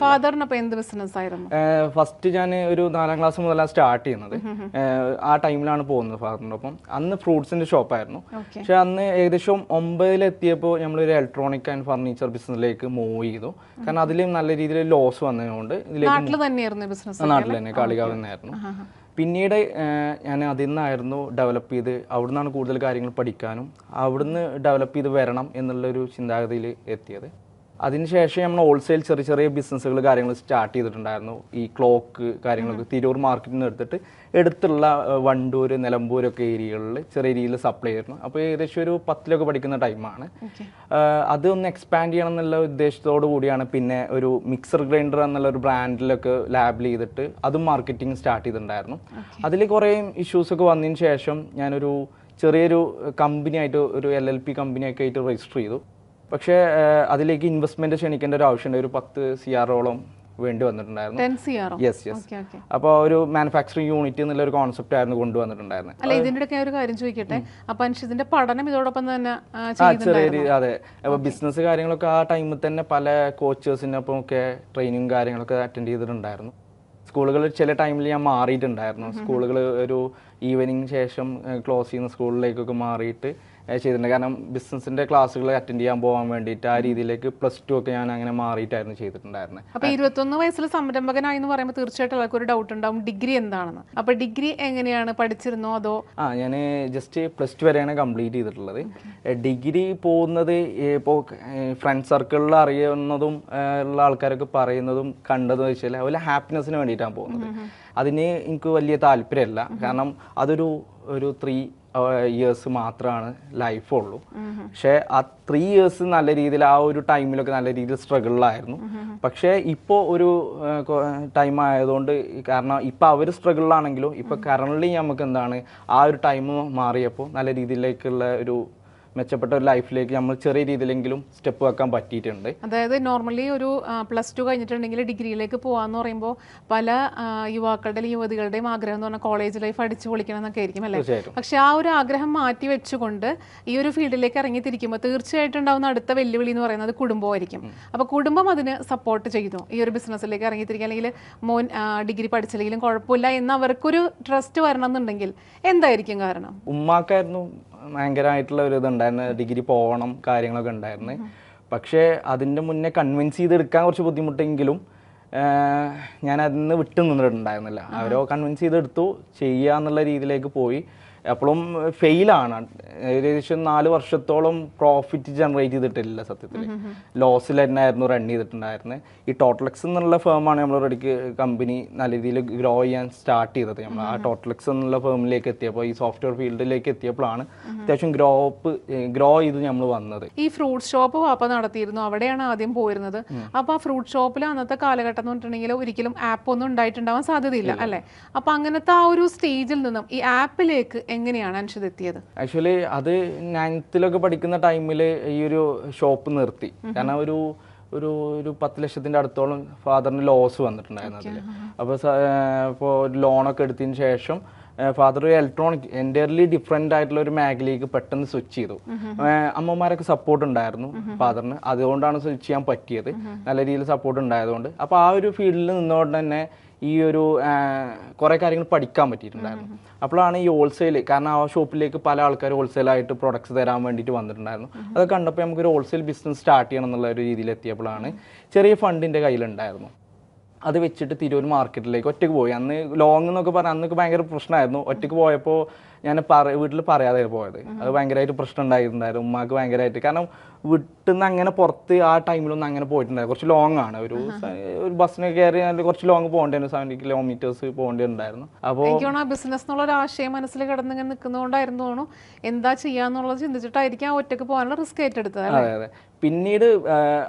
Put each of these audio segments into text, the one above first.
ഫാദറിന് അപ്പൊ എന്ത് ബിസിനസ് ആയിരുന്നു? ഫസ്റ്റ് ഞാൻ ഒരു നാലാം ക്ലാസ് മുതലാണ് സ്റ്റാർട്ട് ചെയ്യുന്നത്. ആ ടൈമിലാണ് പോകുന്നത് ഫാദറിന്റെ ഒപ്പം. അന്ന് ഫ്രൂട്ട്സിന്റെ ഷോപ്പായിരുന്നു പക്ഷെ അന്ന് ഏകദേശം ഒമ്പതിലെത്തിയപ്പോൾ നമ്മളൊരു ഇലക്ട്രോണിക് ആൻഡ് ഫർണിച്ചർ ബിസിനസ്സിലേക്ക് മൂവ് ചെയ്തു. കാരണം അതിലും നല്ല രീതിയിൽ ലോസ് വന്നതുകൊണ്ട് നാട്ടിൽ തന്നെയായിരുന്നു ബിസിനസ് നാട്ടിൽ തന്നെ കാളികാവ് തന്നെയായിരുന്നു. പിന്നീട് ഞാൻ അതിൽ നിന്നായിരുന്നു ഡെവലപ്പ് ചെയ്ത് അവിടെ നിന്നാണ് കൂടുതൽ കാര്യങ്ങൾ പഠിക്കാനും അവിടുന്ന് ഡെവലപ്പ് ചെയ്ത് വരണം എന്നുള്ളൊരു ചിന്താഗതിയിൽ എത്തിയത്. അതിനുശേഷം നമ്മൾ ഹോൾസെയിൽ ചെറിയ ചെറിയ ബിസിനസ്സുകൾ കാര്യങ്ങൾ സ്റ്റാർട്ട് ചെയ്തിട്ടുണ്ടായിരുന്നു. ഈ ക്ലോക്ക് കാര്യങ്ങളൊക്കെ തിരൂർ മാർക്കറ്റിൽ നിന്ന് എടുത്തിട്ട് എടുത്തുള്ള വണ്ടൂര് വണ്ടൂർ നിലമ്പൂരൊക്കെ ഏരിയകളിൽ ചെറിയ രീതിയിൽ സപ്ലൈ ചെയ്തിരുന്നു അപ്പോൾ ഏകദേശം ഒരു പത്തിലൊക്കെ പഠിക്കുന്ന ടൈമാണ് അത് ഒന്ന് എക്സ്പാൻഡ് ചെയ്യണം എന്നുള്ള ഉദ്ദേശത്തോടു കൂടിയാണ് പിന്നെ ഒരു മിക്സർ ഗ്രൈൻഡർ എന്നുള്ള ഒരു ബ്രാൻഡിലൊക്കെ ലാബിൽ ചെയ്തിട്ട് അതും മാർക്കറ്റിംഗ് സ്റ്റാർട്ട് ചെയ്തിട്ടുണ്ടായിരുന്നു. അതിൽ കുറേ ഇഷ്യൂസൊക്കെ വന്നതിന് ശേഷം ഞാനൊരു ചെറിയൊരു കമ്പനിയായിട്ട് ഒരു എൽ എൽ പി കമ്പനിയൊക്കെ ആയിട്ട് രജിസ്റ്റർ ചെയ്തു. പക്ഷേ അതിലേക്ക് ഇൻവെസ്റ്റ്മെന്റ് ക്ഷണിക്കേണ്ട ഒരു ആവശ്യമുണ്ട്. ഒരു പത്ത് സി ആറോളം വേണ്ടി വന്നിട്ടുണ്ടായിരുന്നു. യെസ് യെസ് അപ്പോൾ ഒരു മാനുഫാക്ചറിങ് യൂണിറ്റ് എന്നുള്ള ഒരു കോൺസെപ്റ്റ് ആയിരുന്നു കൊണ്ടുവന്നിട്ടുണ്ടായിരുന്നത്. അല്ല ഒരു കാര്യം ചോദിക്കട്ടെ? അപ്പൊ അനുഷിതിന്റെ പഠനം ഇതോടൊപ്പം തന്നെ ചെറിയ അതെ. അപ്പോൾ ബിസിനസ് കാര്യങ്ങളൊക്കെ ആ ടൈമിൽ തന്നെ പല കോച്ചേഴ്സിനൊപ്പം ഒക്കെ ട്രെയിനിങ് കാര്യങ്ങളൊക്കെ അറ്റൻഡ് ചെയ്തിട്ടുണ്ടായിരുന്നു. സ്കൂളുകൾ ചില ടൈമിൽ ഞാൻ മാറിയിട്ടുണ്ടായിരുന്നു. സ്കൂളുകൾ ഒരു ഈവനിങ് ശേഷം ക്ലോസ് ചെയ്യുന്ന സ്കൂളിലേക്കൊക്കെ മാറിയിട്ട് ചെയ്തിട്ടുണ്ട്. കാരണം ബിസിനസിന്റെ ക്ലാസ്സുകൾ അറ്റൻഡ് ചെയ്യാൻ പോകാൻ വേണ്ടിയിട്ട് ആ രീതിയിലേക്ക് പ്ലസ് ടു ഒക്കെ ഞാൻ അങ്ങനെ മാറിയിട്ടായിരുന്നു ചെയ്തിട്ടുണ്ടായിരുന്നത് അപ്പൊ ഇരുപത്തൊന്ന് വയസ്സിൽ സംരംഭകനായി എന്ന് പറയുമ്പോൾ തീർച്ചയായിട്ടും ആൾക്കൊരു ഒരു ഡൗട്ട് ഉണ്ടാവും ഡിഗ്രി എന്താണെന്ന്. അപ്പൊ ഡിഗ്രി എങ്ങനെയാണ് പഠിച്ചിരുന്നോ അതോ? ആ ഞാൻ ജസ്റ്റ് പ്ലസ് ടു വരെയാണ് കംപ്ലീറ്റ് ചെയ്തിട്ടുള്ളത്. ഡിഗ്രി പോകുന്നത് ഇപ്പോൾ ഫ്രണ്ട് സർക്കിളിൽ അറിയുന്നതും ഉള്ള ആൾക്കാരൊക്കെ പറയുന്നതും കണ്ടതെന്ന് വെച്ചാൽ അതുപോലെ ഹാപ്പിനെസ്സിന് വേണ്ടിയിട്ടാണ് പോകുന്നത്. അതിന് എനിക്ക് വലിയ താല്പര്യമല്ല. കാരണം അതൊരു ഒരു ത്രീ ഇയേഴ്സ് മാത്രമാണ് ലൈഫുള്ളൂ ഉള്ളൂ. പക്ഷേ ആ ത്രീ ഇയേഴ്സ് നല്ല രീതിയിൽ ആ ഒരു ടൈമിലൊക്കെ നല്ല രീതിയിൽ സ്ട്രഗിളിലായിരുന്നു പക്ഷേ ഇപ്പോൾ ഒരു ടൈം ആയതുകൊണ്ട് കാരണം ഇപ്പോൾ അവർ സ്ട്രഗിളിലാണെങ്കിലും ഇപ്പോൾ കറണ്ട്ലി നമുക്ക് എന്താണ് ആ ഒരു ടൈം മാറിയപ്പോൾ നല്ല രീതിയിലേക്കുള്ള ഒരു മെച്ചപ്പെട്ട ഒരു ലൈഫിലേക്ക് നമ്മൾ ചെറിയ രീതിയിലെങ്കിലും സ്റ്റെപ്പ് വെക്കാൻ പറ്റിയിട്ടുണ്ട്. അതായത് നോർമലി ഒരു പ്ലസ് ടു കഴിഞ്ഞിട്ടുണ്ടെങ്കിൽ ഡിഗ്രിയിലേക്ക് പോകാന്ന് പറയുമ്പോൾ പല യുവാക്കളുടെയും യുവതികളുടെയും ആഗ്രഹം എന്ന് പറഞ്ഞാൽ കോളേജ് ലൈഫ് അടിച്ചു പൊളിക്കണം എന്നൊക്കെ ആയിരിക്കും അല്ലേ? പക്ഷെ ആ ഒരു ആഗ്രഹം മാറ്റി വെച്ചുകൊണ്ട് ഈ ഒരു ഫീൽഡിലേക്ക് ഇറങ്ങി തിരിക്കുമ്പോൾ തീർച്ചയായിട്ടും ഉണ്ടാവുന്ന അടുത്ത വെല്ലുവിളി എന്ന് പറയുന്നത് കുടുംബമായിരിക്കും. അപ്പോൾ കുടുംബം അതിന് സപ്പോർട്ട് ചെയ്തു ഈ ഒരു ബിസിനസ്സിലേക്ക് ഇറങ്ങി തിരിക്കുക അല്ലെങ്കിൽ മോൻ ഡിഗ്രി പഠിച്ചില്ലെങ്കിലും കുഴപ്പമില്ല എന്ന് അവർക്കൊരു ട്രസ്റ്റ് വരണം എന്നുണ്ടെങ്കിൽ എന്തായിരിക്കും കാരണം? ഉമ്മാക്കായിരുന്നു ഭയങ്കരമായിട്ടുള്ള ഒരു ഇതുണ്ടായിരുന്നു. ഡിഗ്രി പോകണം കാര്യങ്ങളൊക്കെ ഉണ്ടായിരുന്നു. പക്ഷേ അതിന്റെ മുന്നേ കൺവിൻസ് ചെയ്തെടുക്കാൻ കുറച്ച് ബുദ്ധിമുട്ടെങ്കിലും ഞാൻ അതിൽ നിന്ന് വിട്ടു നിന്നിട്ടുണ്ടായിരുന്നില്ല അവരോ കൺവിൻസ് ചെയ്തെടുത്തു. ചെയ്യുക എന്നുള്ള രീതിയിലേക്ക് പോയി. അപ്പോഴും ഫെയിലാണ് ഏകദേശം നാല് വർഷത്തോളം പ്രോഫിറ്റ് ജനറേറ്റ് ചെയ്തിട്ടില്ല സത്യത്തിൽ ലോസിൽ തന്നെ ആയിരുന്നു റൺ ചെയ്തിട്ടുണ്ടായിരുന്നത് ഈ ടോട്ടലെക്സ് എന്നുള്ള ഫേമാണ് നമ്മൾ റെഡിക്ക് കമ്പനി നല്ല രീതിയിൽ ഗ്രോ ചെയ്യാൻ സ്റ്റാർട്ട് ചെയ്തത്. നമ്മൾ ആ ടോട്ടലെക്സ് എന്നുള്ള ഫേമിലേക്ക് എത്തിയപ്പോൾ ഈ സോഫ്റ്റ്വെയർ ഫീൽഡിലേക്ക് എത്തിയപ്പോഴാണ് അത്യാവശ്യം ഗ്രോപ്പ് ഗ്രോ ചെയ്ത് നമ്മൾ വന്നത്. ഈ ഫ്രൂട്ട് ഷോപ്പ് വാപ്പ നടത്തിയിരുന്നു. അവിടെയാണ് ആദ്യം പോയിരുന്നത്. അപ്പൊ ആ ഫ്രൂട്ട് ഷോപ്പിൽ അന്നത്തെ കാലഘട്ടം എന്ന് പറഞ്ഞിട്ടുണ്ടെങ്കിൽ ഒരിക്കലും ആപ്പ് ഒന്നും ഉണ്ടായിട്ടുണ്ടാവാൻ സാധ്യതയില്ല അല്ലെ? അപ്പൊ അങ്ങനത്തെ ആ ഒരു സ്റ്റേജിൽ നിന്നും ഈ ആപ്പിലേക്ക് എങ്ങനെയാണ് അനുഷിത് എത്തിയത്? ആക്ച്വലി അത് നയൻത്തിലൊക്കെ പഠിക്കുന്ന ടൈമിൽ ഈ ഒരു ഷോപ്പ് നിർത്തി. കാരണം ഒരു ഒരു ഒരു പത്ത് ലക്ഷത്തിന്റെ അടുത്തോളം ഫാദറിന് ലോസ് വന്നിട്ടുണ്ടായിരുന്നു അതിൽ അപ്പോൾ ഇപ്പോൾ ലോണൊക്കെ എടുത്തതിന് ശേഷം ഫാദർ ഒരു ഇലക്ട്രോണിക് എന്റയർലി ഡിഫറെന്റ് ആയിട്ടുള്ള ഒരു മേഖലയിലേക്ക് പെട്ടെന്ന് സ്വിച്ച് ചെയ്തു. അമ്മമാരൊക്കെ സപ്പോർട്ട് ഉണ്ടായിരുന്നു ഫാദറിന്. അതുകൊണ്ടാണ് സ്വിച്ച് ചെയ്യാൻ പറ്റിയത്. നല്ല രീതിയിൽ സപ്പോർട്ട് ഉണ്ടായതുകൊണ്ട്. അപ്പോൾ ആ ഒരു ഫീൽഡിൽ നിന്നുകൊണ്ട് തന്നെ ഈ ഒരു കുറേ കാര്യങ്ങൾ പഠിക്കാൻ പറ്റിയിട്ടുണ്ടായിരുന്നു. അപ്പോഴാണ് ഈ ഹോൾസെയിൽ കാരണം ആ ഷോപ്പിലേക്ക് പല ആൾക്കാർ ഹോൾസെയിലായിട്ട് പ്രൊഡക്ട്സ് തരാൻ വേണ്ടിയിട്ട് വന്നിട്ടുണ്ടായിരുന്നു. അത് കണ്ടപ്പോൾ നമുക്കൊരു ഹോൾസെയിൽ ബിസിനസ് സ്റ്റാർട്ട് ചെയ്യണം എന്നുള്ള ഒരു രീതിയിൽ എത്തിയപ്പോഴാണ് ചെറിയ ഫണ്ടിന്റെ കയ്യിലുണ്ടായിരുന്നു. അത് വെച്ചിട്ട് തിരൂർ മാർക്കറ്റിലേക്ക് ഒറ്റയ്ക്ക് പോയി. അന്ന് ലോങ് എന്നൊക്കെ പറഞ്ഞാൽ അന്നൊക്കെ ഭയങ്കര പ്രശ്നമായിരുന്നു. ഒറ്റയ്ക്ക് പോയപ്പോൾ ഞാൻ പറ വീട്ടിൽ പറയാതെ പോയത്. അത് ഭയങ്കരമായിട്ട് പ്രശ്നം ഉണ്ടായിട്ടുണ്ടായിരുന്നു. ഉമ്മാക്ക് ഭയങ്കരമായിട്ട് കാരണം വീട്ടിൽ നിന്ന് അങ്ങനെ പുറത്ത് ആ ടൈമിലൊന്നും അങ്ങനെ പോയിട്ടുണ്ടായിരുന്നു കുറച്ച് ലോങ് ആണ്. ഒരു ഒരു ബസ്സിന് കയറി കുറച്ച് ലോങ് പോകേണ്ടായിരുന്നു സെവന്റി കിലോമീറ്റേഴ്സ് പോകേണ്ടിണ്ടായിരുന്നു അപ്പോൾ ബിസിനസ് എന്നുള്ള ഒരു ആശയം മനസ്സിൽ കിടന്നിങ്ങനെ നിൽക്കുന്നതുകൊണ്ടായിരുന്നു തോന്നുന്നു. എന്താ ചെയ്യാന്നുള്ളത് ചിന്തിച്ചിട്ടായിരിക്കും ആ ഒറ്റയ്ക്ക് പോകാനുള്ള റിസ്ക് ഏറ്റെടുത്തത് അതെ അതെ. പിന്നീട്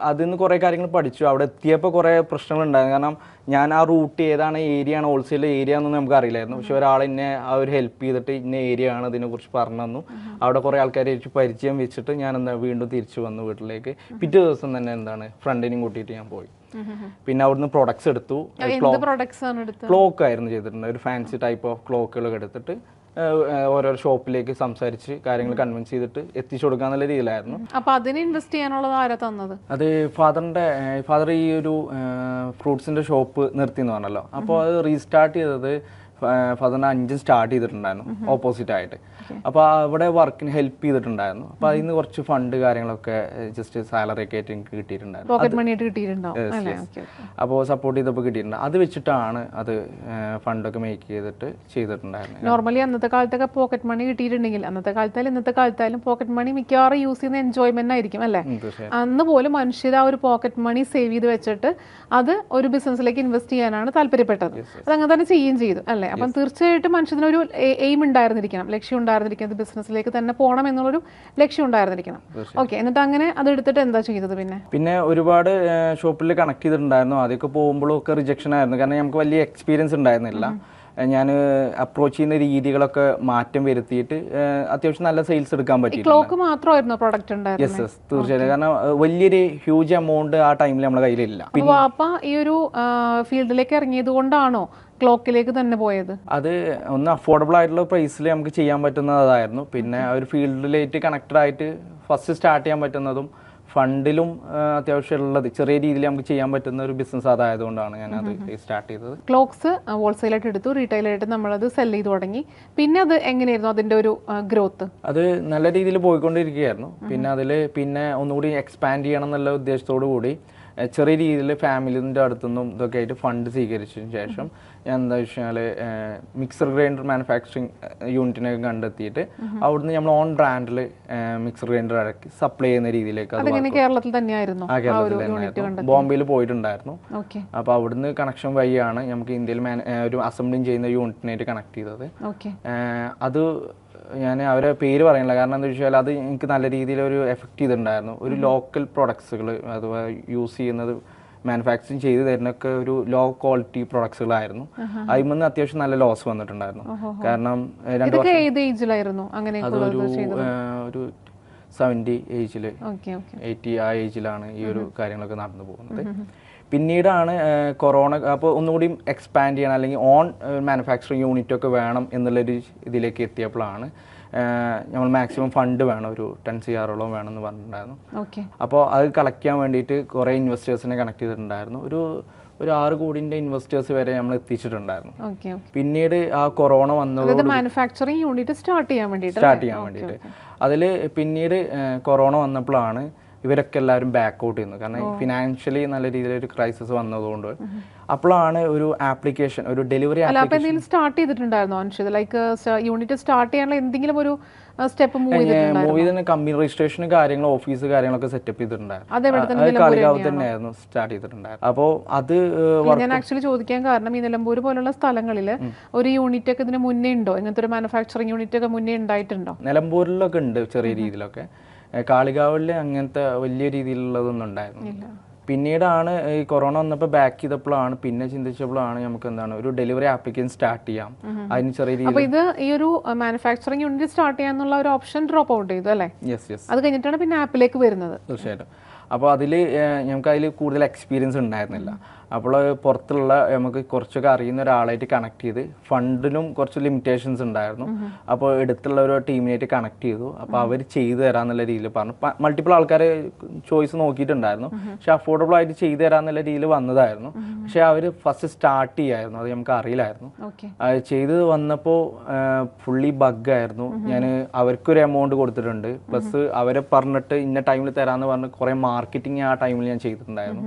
അതിൽ നിന്ന് കുറേ കാര്യങ്ങൾ പഠിച്ചു. അവിടെ എത്തിയപ്പോൾ കുറേ പ്രശ്നങ്ങളുണ്ടായിരുന്നു. കാരണം ഞാൻ ആ റൂട്ട് ഏതാണ് ഏരിയ ആണ് ഹോൾസെയിൽ ഏരിയ എന്നൊന്നും നമുക്ക് അറിയില്ലായിരുന്നു. പക്ഷെ ഒരാൾ എന്നെ ആ ഒരു ഹെൽപ്പ് ചെയ്തിട്ട് ഇന്ന ഏരിയ ആണ് ഇതിനെക്കുറിച്ച് പറഞ്ഞു തന്നു. അവിടെ കുറേ ആൾക്കാരെ വെച്ച് പരിചയം വെച്ചിട്ട് ഞാൻ എന്താ വീണ്ടും തിരിച്ചു വന്നു വീട്ടിലേക്ക്. പിറ്റേ ദിവസം തന്നെ എന്താണ് ഫ്രണ്ടിനെയും കൂട്ടിയിട്ട് ഞാൻ പോയി. പിന്നെ അവിടുന്ന് പ്രൊഡക്ട്സ് എടുത്തു. ക്ലോക്ക് ആയിരുന്നു ചെയ്തിട്ടുണ്ട് ഒരു ഫാൻസി ടൈപ്പ് ഓഫ് ക്ലോക്കുകളൊക്കെ എടുത്തിട്ട് ഓരോരോ ഷോപ്പിലേക്ക് സംസാരിച്ച് കാര്യങ്ങൾ കൺവിൻസ് ചെയ്തിട്ട് എത്തിച്ചു കൊടുക്കാന്നുള്ള രീതിയിലായിരുന്നു. അപ്പൊ അതിന് ഇൻവെസ്റ്റ് ചെയ്യാനുള്ളത് ആരാ തന്നത്? അത് ഫാദറിന്റെ ഫാദർ ഈ ഒരു ഫ്രൂട്ട്സിന്റെ ഷോപ്പ് നിർത്തി എന്ന് പറഞ്ഞല്ലോ അപ്പോൾ അത് റീസ്റ്റാർട്ട് ചെയ്തത് ഫാദറിന് അഞ്ചും സ്റ്റാർട്ട് ചെയ്തിട്ടുണ്ടായിരുന്നു. ഓപ്പോസിറ്റ് ആയിട്ട്. അപ്പോൾ അവിടെ വർക്കിന് ഹെൽപ്പ് ചെയ്തിട്ടുണ്ടായിരുന്നു. അപ്പോൾ അതിൽ നിന്ന് കുറച്ച് ഫണ്ട് കാര്യങ്ങളൊക്കെ ജസ്റ്റ് സാലറി ഒക്കെ ആയിട്ട് എനിക്ക് കിട്ടിയിട്ടുണ്ടായിരുന്നു. അപ്പോൾ സപ്പോർട്ട് ചെയ്തപ്പോൾ കിട്ടിയിട്ടുണ്ട്. അത് വെച്ചിട്ടാണ് അത് ഫണ്ടൊക്കെ മേക്ക് ചെയ്തിട്ട് ചെയ്തിട്ടുണ്ടായിരുന്നത്. നോർമലി അന്നത്തെ കാലത്തൊക്കെ പോക്കറ്റ് മണി കിട്ടിയിട്ടുണ്ടെങ്കിൽ അന്നത്തെ കാലത്തായാലും ഇന്നത്തെ കാലത്തായാലും പോക്കറ്റ് മണി മിക്കവാറും യൂസ് ചെയ്യുന്ന എൻജോയ്മെന്റ് ആയിരിക്കും അല്ലേ? അന്ന് പോലും മനുഷ്യർ ആ ഒരു പോക്കറ്റ് മണി സേവ് ചെയ്ത് വെച്ചിട്ട് അത് ഒരു ബിസിനസ്സിലേക്ക് ഇൻവെസ്റ്റ് ചെയ്യാനാണ് താല്പര്യപ്പെട്ടത്. അത് അങ്ങനെ തന്നെ ചെയ്യുകയും ചെയ്തു അല്ലേ? അപ്പം തീർച്ചയായിട്ടും മനുഷ്യനൊരു എയിം ഉണ്ടായിരുന്നിരിക്കണം ലക്ഷ്യം ഉണ്ടായിരുന്നിരിക്കണം ബിസിനസ്സിലേക്ക് തന്നെ പോകണം എന്നുള്ളൊരു ലക്ഷ്യം ഉണ്ടായിരുന്നിരിക്കണം. ഓക്കെ എന്നിട്ട് അങ്ങനെ അത് എടുത്തിട്ട് എന്താ ചെയ്തത് പിന്നെ? പിന്നെ ഒരുപാട് ഷോപ്പിൽ കണക്ട് ചെയ്തിട്ടുണ്ടായിരുന്നു. ആദ്യമൊക്കെ പോകുമ്പോഴും ഒക്കെ റിജക്ഷൻ ആയിരുന്നു. കാരണം നമുക്ക് വലിയ എക്സ്പീരിയൻസ് ഉണ്ടായിരുന്നില്ല. ഞാൻ അപ്രോച്ച് ചെയ്യുന്ന രീതികളൊക്കെ മാറ്റം വരുത്തിയിട്ട് അത്യാവശ്യം നല്ല സെയിൽസ് എടുക്കാൻ പറ്റി ക്ലോക്ക് മാത്രമായിരുന്നു പ്രൊഡക്റ്റ് ഉണ്ടായിരുന്നത് യെസ് യെസ് തീർച്ചയായിട്ടും. കാരണം വലിയൊരു ഹ്യൂജ് എമൗണ്ട് ആ ടൈമിൽ നമ്മുടെ കയ്യിലില്ല. അപ്പൊ വാപ്പ ഈ ഒരു ഫീൽഡിലേക്ക് ഇറങ്ങിയത് കൊണ്ടാണോ ക്ലോക്കിലേക്ക് തന്നെ പോയത്? അത് ഒന്ന് അഫോർഡബിൾ ആയിട്ടുള്ള പ്രൈസിൽ നമുക്ക് ചെയ്യാൻ പറ്റുന്നതായിരുന്നു. പിന്നെ ആ ഒരു ഫീൽഡിലേക്ക് കണക്റ്റഡ് ആയിട്ട് ഫസ്റ്റ് സ്റ്റാർട്ട് ചെയ്യാൻ പറ്റുന്നതും ഫണ്ടിലും അത്യാവശ്യമുള്ളത് ചെറിയ രീതിയിൽ നമുക്ക് ചെയ്യാൻ പറ്റുന്ന ഒരു ബിസിനസ് അതായതുകൊണ്ടാണ് ഞാൻ അത് സ്റ്റാർട്ട് ചെയ്തത്. ക്ലോക്സ് ഹോൾസെയിലായിട്ട് എടുത്തു. റീറ്റെയിലായിട്ട് നമ്മളത് സെൽ ചെയ്ത് തുടങ്ങി. പിന്നെ അത് എങ്ങനെയായിരുന്നു അതിന്റെ ഒരു ഗ്രോത്ത് അത് നല്ല രീതിയിൽ പോയിക്കൊണ്ടിരിക്കുകയായിരുന്നു. പിന്നെ അതിൽ പിന്നെ ഒന്നുകൂടി എക്സ്പാൻഡ് ചെയ്യണം എന്നുള്ള ഉദ്ദേശത്തോടു കൂടി ചെറിയ രീതിയിൽ ഫാമിലിന്റെ അടുത്തുനിന്നും ഇതൊക്കെ ആയിട്ട് ഫണ്ട് സ്വീകരിച്ചതിന് ശേഷം ഞാൻ എന്താ വെച്ചാൽ മിക്സർ ഗ്രൈൻഡർ മാനുഫാക്ചറിങ് യൂണിറ്റിനെ കണ്ടെത്തിയിട്ട് അവിടുന്ന് നമ്മൾ ഓൺ ബ്രാൻഡിൽ മിക്സർ ഗ്രൈൻഡർ ഇറക്കി സപ്ലൈ ചെയ്യുന്ന രീതിയിലേക്ക് അത് കേരളത്തിൽ തന്നെയായിരുന്നു? ആ കേരളത്തിൽ തന്നെയായിരുന്നു. ബോംബെയിൽ പോയിട്ടുണ്ടായിരുന്നു. അപ്പോൾ അവിടുന്ന് കണക്ഷൻ വഴിയാണ് നമുക്ക് ഇന്ത്യയിൽ ഒരു അസംബ്ലിങ് ചെയ്യുന്ന യൂണിറ്റിനായിട്ട് കണക്ട് ചെയ്തത്. ഓക്കെ. അത് ഞാൻ അവരെ പേര് പറയുന്നില്ല കാരണം എന്താ വെച്ചാൽ അത് എനിക്ക് നല്ല രീതിയിൽ ഒരു എഫക്റ്റ് ചെയ്തിട്ടുണ്ടായിരുന്നു. ഒരു ലോക്കൽ പ്രൊഡക്ട്സുകൾ അഥവാ യൂസ് ചെയ്യുന്നത് മാനുഫാക്ചറിങ് ചെയ്ത് തരുന്നൊക്കെ ഒരു ലോ ക്വാളിറ്റി പ്രൊഡക്ട്സുകളായിരുന്നു അതിൽ നിന്ന് അത്യാവശ്യം നല്ല ലോസ് വന്നിട്ടുണ്ടായിരുന്നു. കാരണം രണ്ട് വർഷം അതൊരു ഒരു സെവന്റി ഏജിൽ എയ്റ്റി ആ ഏജിലാണ് ഈ ഒരു കാര്യങ്ങളൊക്കെ നടന്നു പോകുന്നത്. പിന്നീടാണ് കൊറോണ അപ്പോൾ ഒന്നുകൂടി എക്സ്പാൻഡ് ചെയ്യണം അല്ലെങ്കിൽ ഓൺ മാനുഫാക്ചറിങ് യൂണിറ്റ് ഒക്കെ വേണം എന്നുള്ളൊരു ഇതിലേക്ക് എത്തിയപ്പോഴാണ് നമ്മൾ മാക്സിമം ഫണ്ട് വേണം ഒരു ടെൻ സി ആറോളം വേണം എന്ന് പറഞ്ഞിട്ടുണ്ടായിരുന്നു. ഓക്കെ അപ്പോൾ അത് കളക്ട് ചെയ്യാൻ വേണ്ടിയിട്ട് കുറേ ഇൻവെസ്റ്റേഴ്സിനെ കണക്ട് ചെയ്തിട്ടുണ്ടായിരുന്നു. ഒരു ഒരു ആറ് കോടിന്റെ ഇൻവെസ്റ്റേഴ്സ് വരെ നമ്മൾ എത്തിച്ചിട്ടുണ്ടായിരുന്നു. പിന്നീട് ആ കൊറോണ വന്നത് മാനുഫാക്ചറിങ് യൂണിറ്റ് സ്റ്റാർട്ട് ചെയ്യാൻ വേണ്ടിയിട്ട് സ്റ്റാർട്ട് ചെയ്യാൻ വേണ്ടിയിട്ട്. അതിൽ പിന്നീട് കൊറോണ വന്നപ്പോഴാണ് ഇവരൊക്കെ എല്ലാവരും ബാക്ക് ഔട്ട് ചെയ്യുന്നു. കാരണം ഫിനാൻഷ്യലി നല്ല രീതിയിൽ ഒരു ക്രൈസിസ് വന്നതുകൊണ്ട് അപ്പോഴാണ് ഒരു ആപ്ലിക്കേഷൻ ഒരു ഡെലിവറി എന്തെങ്കിലും സ്റ്റാർട്ട് ചെയ്തിട്ടുണ്ടായിരുന്നു അൻഷിത് ലൈക്ക് യൂണിറ്റ് സ്റ്റാർട്ട് ചെയ്യാനുള്ള എന്തെങ്കിലും ഒരു സ്റ്റെപ്പ് മൂവ് ചെയ്തിട്ടുണ്ടായിരുന്നു? മൂവി തന്നെ കമ്പനി രജിസ്ട്രേഷനും കാര്യങ്ങളും ഓഫീസ് കാര്യങ്ങളൊക്കെ സെറ്റപ്പ് ചെയ്തിട്ടുണ്ടായിരുന്നു. അതെവിടെ തന്നെ അത് കാളികാവ് തന്നെയായിരുന്നു സ്റ്റാർട്ട് ചെയ്തിട്ടുണ്ടായിരുന്നു അപ്പോൾ അത് ഞാൻ ആക്ച്വലി ചോദിക്കാൻ കാരണം ഈ നിലമ്പൂർ പോലുള്ള സ്ഥലങ്ങളിൽ ഒരു യൂണിറ്റ് ഒക്കെ ഇതിന് മുന്നേ ഉണ്ടോ? ഇങ്ങനത്തെ ഒരു മാനുഫാക്ചറിങ് യൂണിറ്റ് ഒക്കെ മുന്നേ ഉണ്ടായിട്ടുണ്ടോ? നിലമ്പൂരിലൊക്കെ ഉണ്ട് ചെറിയ രീതിയിലൊക്കെ. കാളികാവിൽ അങ്ങനത്തെ വലിയ രീതിയിലുള്ളതൊന്നും ഉണ്ടായിരുന്നു പിന്നീടാണ് ഈ കൊറോണ വന്നപ്പോൾ ബാക്ക് ചെയ്തപ്പോഴാണ് പിന്നെ ചിന്തിച്ചപ്പോഴാണ് നമുക്ക് എന്താണ് ഒരു ഡെലിവറി ആപ്ലിക്കേഷൻ സ്റ്റാർട്ട് ചെയ്യാം. അതിന് ചെറിയ രീതിയിൽ ഇത് ഈ ഒരു മാനുഫാക്ചറിങ് യൂണിറ്റ് സ്റ്റാർട്ട് ചെയ്യാന്നുള്ള ഒരു ഓപ്ഷൻ ഡ്രോപ്പ് ഔട്ട് ചെയ്തു അല്ലേ? യെസ് യെസ് അത് കഴിഞ്ഞിട്ടാണ് പിന്നെ ആപ്പിലേക്ക് വരുന്നത്. തീർച്ചയായിട്ടും. അപ്പോൾ അതിൽ ഞങ്ങൾക്ക് അതിൽ കൂടുതൽ എക്സ്പീരിയൻസ് ഉണ്ടായിരുന്നില്ല. അപ്പോൾ പുറത്തുള്ള നമുക്ക് കുറച്ചൊക്കെ അറിയുന്ന ഒരാളായിട്ട് കണക്ട് ചെയ്ത് ഫണ്ടിനും കുറച്ച് ലിമിറ്റേഷൻസ് ഉണ്ടായിരുന്നു. അപ്പോൾ എടുത്തുള്ള ഒരു ടീമിനായിട്ട് കണക്ട് ചെയ്തു. അപ്പോൾ അവർ ചെയ്തു തരാമെന്നുള്ള രീതിയിൽ പറഞ്ഞു. മൾട്ടിപ്പിൾ ആൾക്കാർ ചോയ്സ് നോക്കിയിട്ടുണ്ടായിരുന്നു. പക്ഷെ അഫോർഡബിൾ ആയിട്ട് ചെയ്തു തരാമെന്നുള്ള രീതിയിൽ വന്നതായിരുന്നു. പക്ഷെ അവർ ഫസ്റ്റ് സ്റ്റാർട്ട് ചെയ്യായിരുന്നു. അത് നമുക്ക് അറിയില്ലായിരുന്നു. ചെയ്ത് വന്നപ്പോൾ ഫുള്ളി ബഗ്ഗായിരുന്നു ഞാൻ അവർക്കൊരു എമൗണ്ട് കൊടുത്തിട്ടുണ്ട്. പ്ലസ് അവരെ പറഞ്ഞിട്ട് ഇന്ന ടൈമിൽ തരാമെന്ന് പറഞ്ഞ് കുറേ മാർക്കറ്റിംഗ് ആ ടൈമിൽ ഞാൻ ചെയ്തിട്ടുണ്ടായിരുന്നു.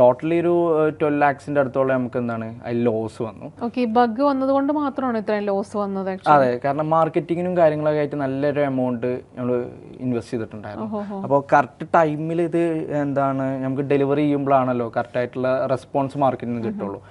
ടോട്ടലി ഒരു ട്വൽവ് ലാക്സിന്റെ അടുത്തോളം നമുക്ക് എന്താണ് അതിൽ ലോസ് വന്നു. ഓക്കെ ബഗ് വന്നത് കൊണ്ട് മാത്രമാണ് ഇത്രയും ലോസ് വന്നത്? അതെ കാരണം മാർക്കറ്റിങ്ങിനും കാര്യങ്ങളൊക്കെ ആയിട്ട് നല്ലൊരു എമൗണ്ട് നമ്മൾ ഇൻവെസ്റ്റ് ചെയ്തിട്ടുണ്ടായിരുന്നു. അപ്പോൾ കറക്റ്റ് ടൈമിൽ ഇത് എന്താണ് നമുക്ക് ഡെലിവറി ചെയ്യുമ്പോഴാണല്ലോ കറക്റ്റ് ആയിട്ടുള്ള റെസ്പോൺസ് മാർക്കറ്റിൽ നിന്ന് കിട്ടുള്ളൂ.